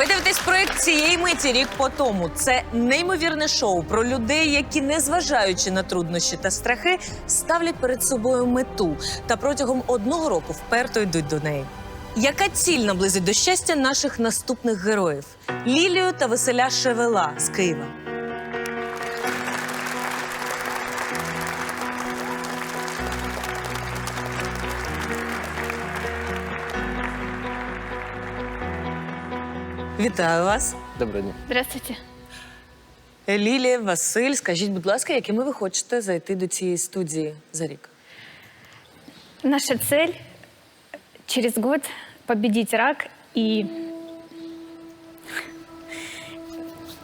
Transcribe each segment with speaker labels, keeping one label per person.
Speaker 1: Ви дивитесь проект цієї миті рік по тому. Це неймовірне шоу про людей, які, незважаючи на труднощі та страхи, ставлять перед собою мету та протягом одного року вперто йдуть до неї. Яка ціль наблизить до щастя наших наступних героїв? Лілію та Василя Шевела з Києва. Вітаю вас.
Speaker 2: Доброго дня.
Speaker 3: Здравствуйте.
Speaker 1: Лілія, Василь, скажіть, будь ласка, якими ви хочете зайти до цієї студії за рік?
Speaker 3: Наша цель через год победить рак и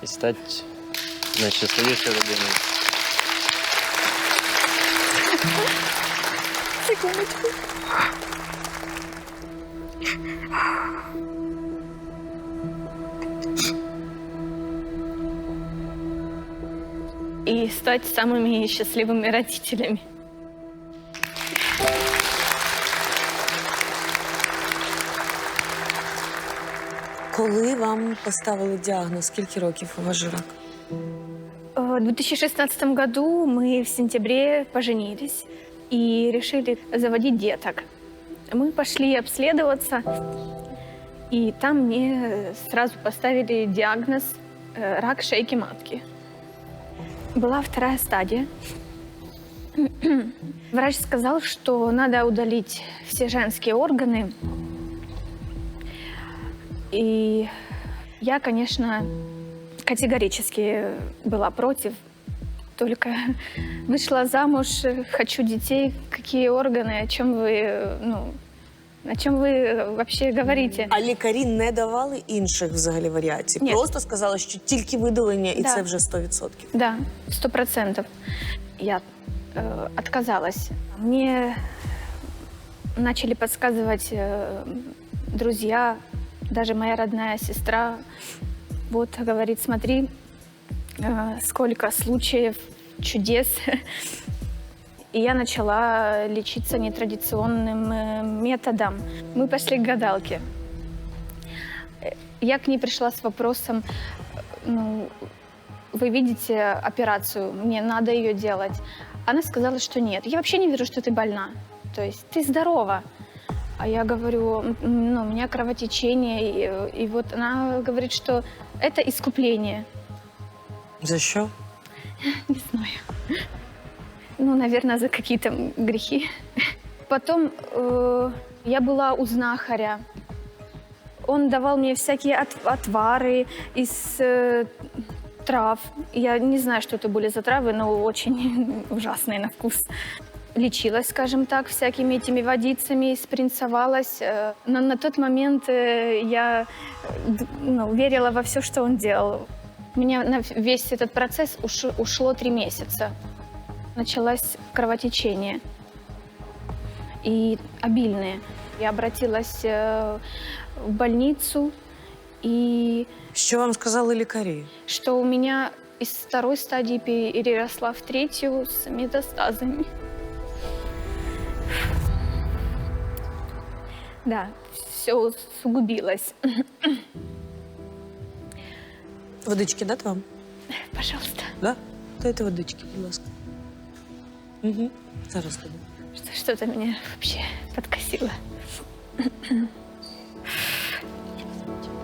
Speaker 2: І стати найщасливішою родиною.
Speaker 3: секундочку. И стать самыми счастливыми родителями.
Speaker 1: Коли вам поставили діагноз? Скільки років у вас же рак?
Speaker 3: Э, В 2016 году мы в сентябре поженились и решили заводить деток. Мы пошли обследоваться, и там мне сразу поставили диагноз э, рак шейки матки. Была вторая стадия. Врач сказал, что надо удалить все женские органы. И я, конечно, категорически была против. Только вышла замуж, хочу детей. Какие органы, о чем вы, ну, о чем вы вообще говорите?
Speaker 1: А лікарі не давали інших взагалі варіацій?
Speaker 3: Ні.
Speaker 1: Просто сказали, що тільки видалення, і
Speaker 3: Да.
Speaker 1: це вже 100%.
Speaker 3: Да, сто процентов. Я э, отказалась. Мне начали подсказывать э, друзья, даже моя родная сестра. Вот говорит, смотри, э, сколько случаев чудес. И я начала лечиться нетрадиционным э, методом. Мы пошли к гадалке. Я к ней пришла с вопросом, э, ну, вы видите операцию, мне надо ее делать. Она сказала, что нет. Я вообще не вижу, что ты больна. То есть ты здорова. А я говорю, «М, ну, у меня кровотечение. И, и вот она говорит, что это искупление.
Speaker 1: За що?
Speaker 3: Не знаю. Ну, наверное, за какие-то грехи. Потом э, я была у знахаря. Он давал мне всякие от- отвары из э, трав. Я не знаю, что это были за травы, но очень ужасные на вкус. Лечилась, скажем так, всякими этими водицами, спринцевалась. Э, Но на тот момент э, я ну, верила во все, что он делал. У меня на весь этот процесс уш- ушло три месяца. Началось кровотечение и обильное. Я обратилась э, в больницу, и
Speaker 1: Що вам сказали лікарі?
Speaker 3: что у меня из второй стадии переросла в третью с метастазами. Да, все усугубилось.
Speaker 1: Водички дати вам?
Speaker 3: Пожалуйста.
Speaker 1: Да? Дайте водички, будь ласка. Угу. Зараз тобі.
Speaker 3: Что- Что-то меня вообще подкосило.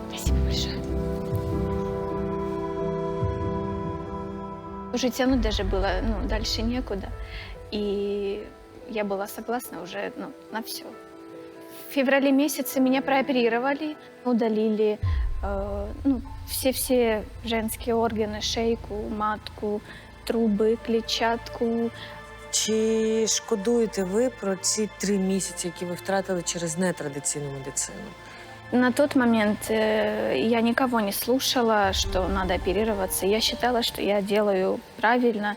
Speaker 3: Спасибо большое. Уже тянуть даже было, ну, дальше некуда. И я была согласна уже, ну, на все. В феврале месяце меня прооперировали, удалили э, ну, все-все женские органы, шейку, матку, трубы, клетчатку,
Speaker 1: Чи шкодуєте ви про ці три місяці, які ви втратили через нетрадиційну медицину?
Speaker 3: На тот момент э, я никого не слушала, что надо оперироваться. Я считала, что я делаю правильно.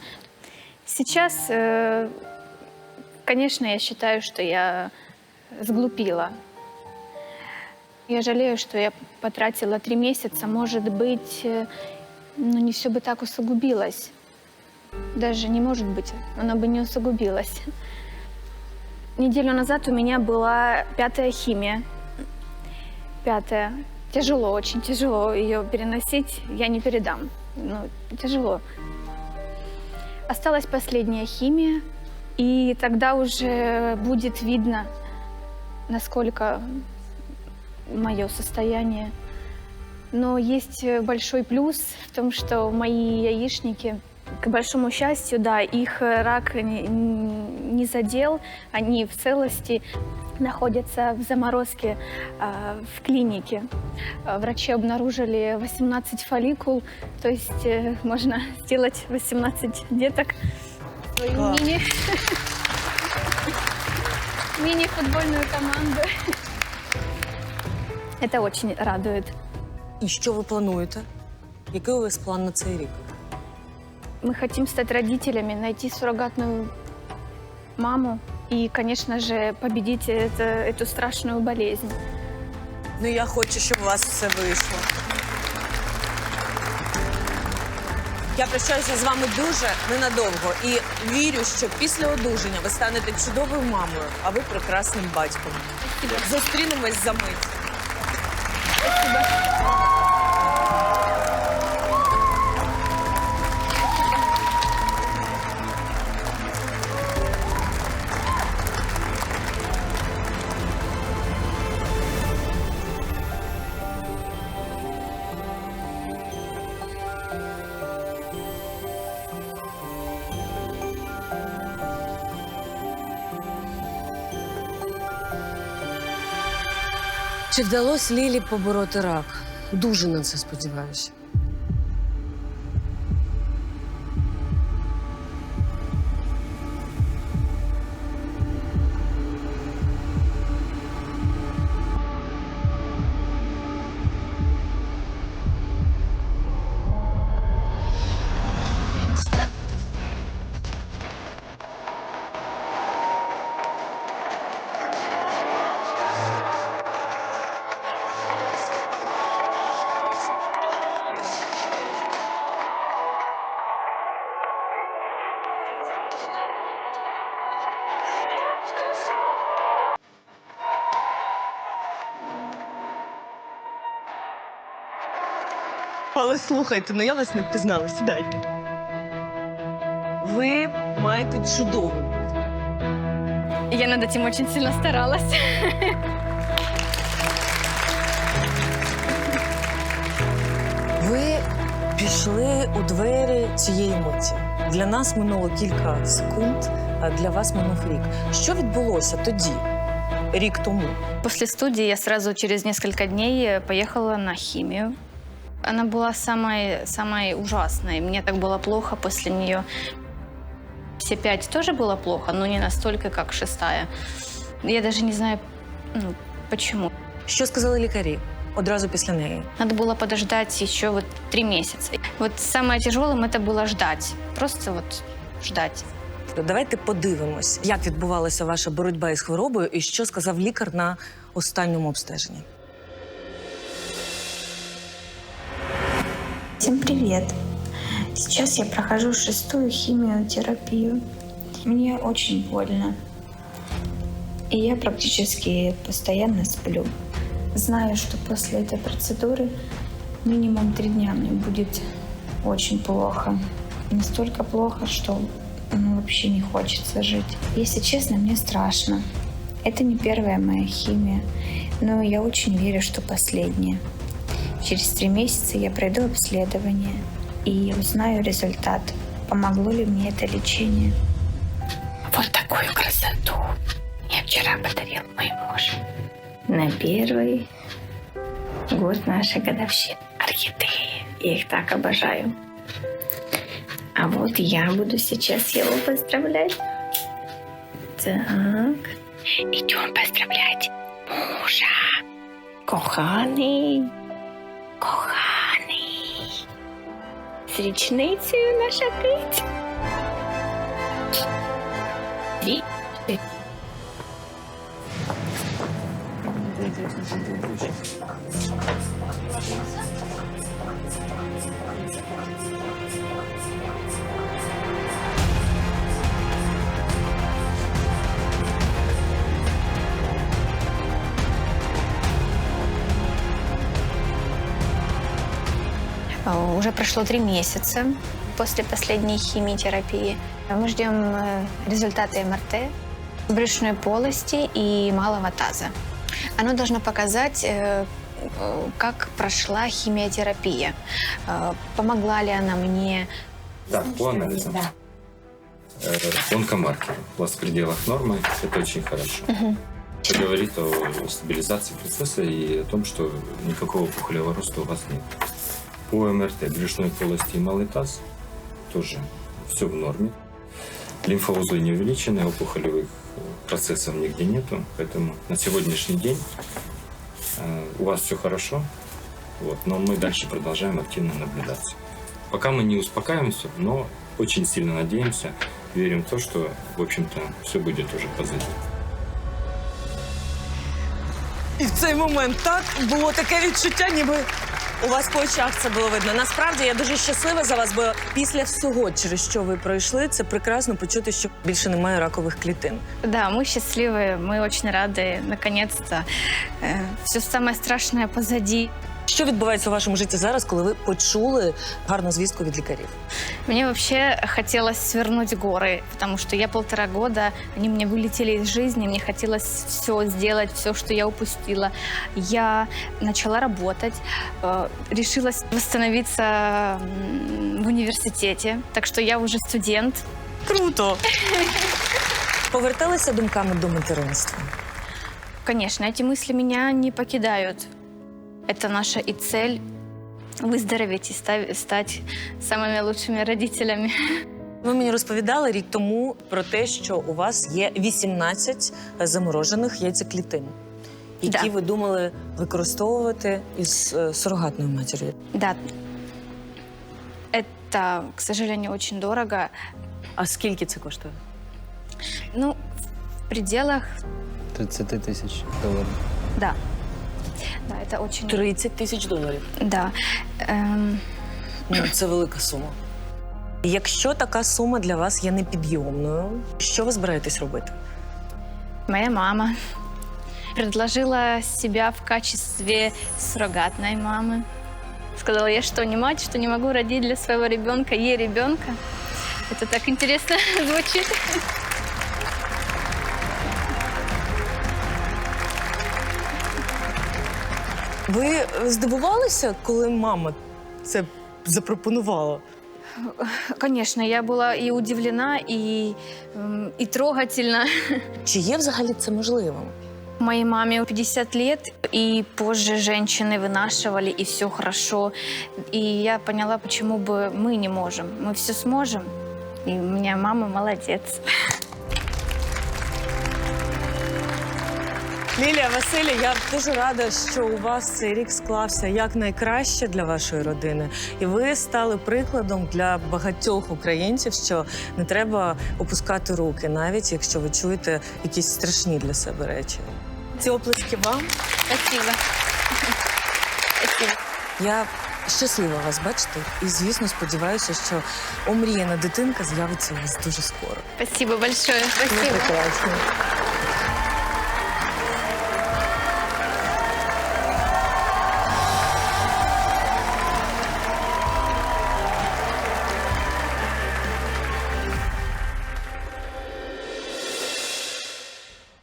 Speaker 3: Сейчас, э, конечно, я считаю, что я сглупила. Я жалею, что я потратила три месяца. Может быть, э, ну, не все бы так усугубилось. Даже не может быть, оно бы не усугубилось. Неделю назад у меня была пятая химия. Пятая. тяжело, очень тяжело ее переносить. Я не передам. Ну, тяжело. Осталась последняя химия, и тогда уже будет видно, насколько мое состояние. Но есть большой плюс в том, что мои яичники, к большому счастью, да, их э, рак не, не задел, они в целости находятся в заморозке а, в клинике. А, Врачи обнаружили 18 фолликул, то есть э, можно сделать 18 деток. Свою
Speaker 1: Класс.
Speaker 3: мини, мини-футбольную команду. Это очень радует.
Speaker 1: І що ви плануєте? Який у вас план на цей рік?
Speaker 3: Мы хотим стать родителями, найти суррогатную маму и, конечно же, победить это- эту страшную болезнь.
Speaker 1: Ну я хочу, щоб у вас все вийшло. Я прощаюся з вами дуже ненадовго і вірю, що після одужання ви станете чудовою мамою, а ви прекрасним батьком. Зустрінемось за мить. Чи вдалося Лілі побороти рак? Дуже на це сподіваюся. Але слухайте, ну я вас не впізнала. Сідайте. Ви маєте чудову.
Speaker 3: Я над этим очень сильно старалась.
Speaker 1: Ви пішли у двері цієї миті. Для нас минуло кілька секунд, а для вас минув рік. Що відбулося тоді, рік тому?
Speaker 3: После студии я сразу через несколько дней э, поехала на химию. Она была самой, самой ужасной. Мне так было плохо после нее. Все пять тоже было плохо, но не настолько, как шестая. Я даже не знаю, ну, почему.
Speaker 1: Що сказали лікарі одразу після неї?
Speaker 3: Надо было подождать еще вот три месяца. Вот самое тяжелым это было ждать. Просто вот ждать.
Speaker 1: Давайте подивимось, як відбувалася ваша боротьба із хворобою і що сказав лікар на останньому обстеженні.
Speaker 4: Всем привет! Сейчас я прохожу шестую химиотерапию. Мне очень больно. И я практически постоянно сплю. Знаю, что после этой процедуры минимум три дня мне будет очень плохо. Настолько плохо, что ну, вообще не хочется жить. Если честно, мне страшно. Это не первая моя химия, но я очень верю, что последняя. Через три месяца я пройду обследование и узнаю результат, помогло ли мне это лечение. Вот такую красоту мне вчера подарил мой муж. На первый год нашей годовщины орхидеи. Я их так обожаю. А вот я буду сейчас его поздравлять. Так. Идем поздравлять мужа. Коханий. Коханий. З річницею наша киця. Дві.
Speaker 3: А, уже прошло три месяца после последней химиотерапии. Мы ждем э, результаты МРТ брюшной полости и малого таза. Оно должно показать, э, э, как прошла химиотерапия, э, помогла ли она мне.
Speaker 5: Да, по анализам. Э, Онкомаркер у вас в пределах нормы, это очень хорошо. Это говорит о стабилизации процесса и о том, что никакого опухолевого роста у вас нет. По МРТ брюшной полости и малый таз тоже все в норме. Лимфоузлы не увеличены, опухолевых э, процессов нигде нету, поэтому на сегодняшний день э, у вас все хорошо, вот, но мы дальше продолжаем активно наблюдаться. Пока мы не успокаиваемся, но очень сильно надеемся, верим в то, что, в общем-то, все будет уже позади.
Speaker 1: І в цей момент так було таке відчуття, ніби у вас по очах це було видно. Насправді я дуже щаслива за вас, бо після всього, через що ви пройшли, це прекрасно почути, що більше немає ракових клітин.
Speaker 3: Да, мы счастливы, мы очень рады. Наконец-то все самое страшное позади.
Speaker 1: Що відбувається у вашому житті зараз, коли ви почули гарну звістку від лікарів?
Speaker 3: Мне вообще хотелось свернуть горы, потому что я полтора года, они мне вылетели из жизни, мне хотелось все сделать, все, что я упустила. Я начала работать, э, решилась восстановиться м, в университете, так что я уже студент.
Speaker 1: Круто! Поверталися думками до материнства.
Speaker 3: Конечно, эти мысли меня не покидают. Это наша и цель выздороветь и ста- стать самыми лучшими родителями.
Speaker 1: Ви мені розповідали рік тому про те, що у вас є 18 заморожених яйцеклітин, які
Speaker 3: Да.
Speaker 1: ви думали використовувати із е, сурогатною матір'ю.
Speaker 3: Да, это, к сожалению, очень дорого.
Speaker 1: А скільки це коштує?
Speaker 3: Ну, в пределах,
Speaker 2: 30 тисяч доларів.
Speaker 3: да. Да, это очень...
Speaker 1: 30 тисяч доларів.
Speaker 3: Да. Эм,
Speaker 1: Ну, це велика сума. Якщо така сума для вас є непідйомною, що ви збираєтесь робити?
Speaker 3: моя мама предложила себя в качестве суррогатной мамы. Сказала, я что, не мать, что не могу родить для своего ребенка, ей ребенка? Это так интересно звучит.
Speaker 1: Ви е, здивувалися, коли мама це запропонувала?
Speaker 3: Конечно, я была и удивлена, и, м, и трогательна.
Speaker 1: Чи є взагалі це можливим?
Speaker 3: Моей маме 50 лет, и позже женщины вынашивали, и все хорошо. И я поняла, почему бы мы не можем. Мы все сможем. И у меня мама молодец.
Speaker 1: Лілія Василі, я дуже рада, що у вас цей рік склався як найкраще для вашої родини, і ви стали прикладом для багатьох українців, що не треба опускати руки, навіть якщо ви чуєте якісь страшні для себе речі. Ці оплески вам.
Speaker 3: Спасибо. Спасибо.
Speaker 1: Я щаслива вас бачити, і звісно сподіваюся, що омріяна дитинка з'явиться у вас дуже скоро.
Speaker 3: Спасибо большое. Спасибо.